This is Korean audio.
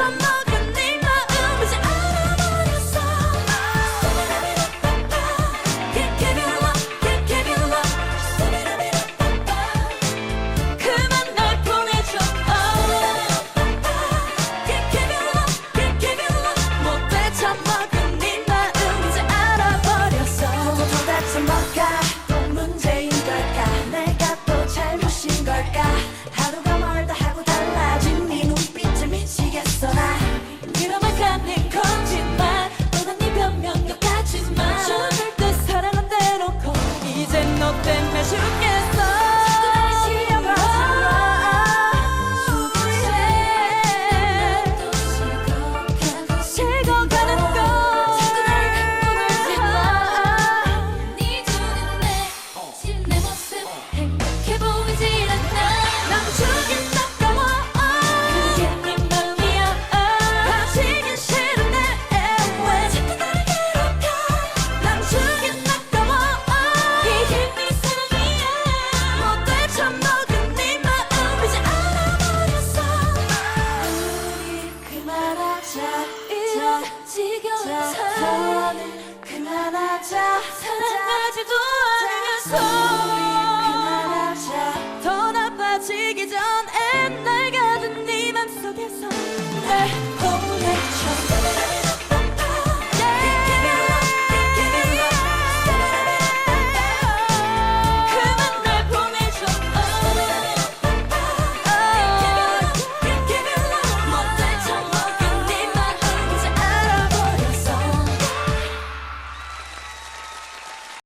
Some 더는 그만하자 사랑하지도 않으면서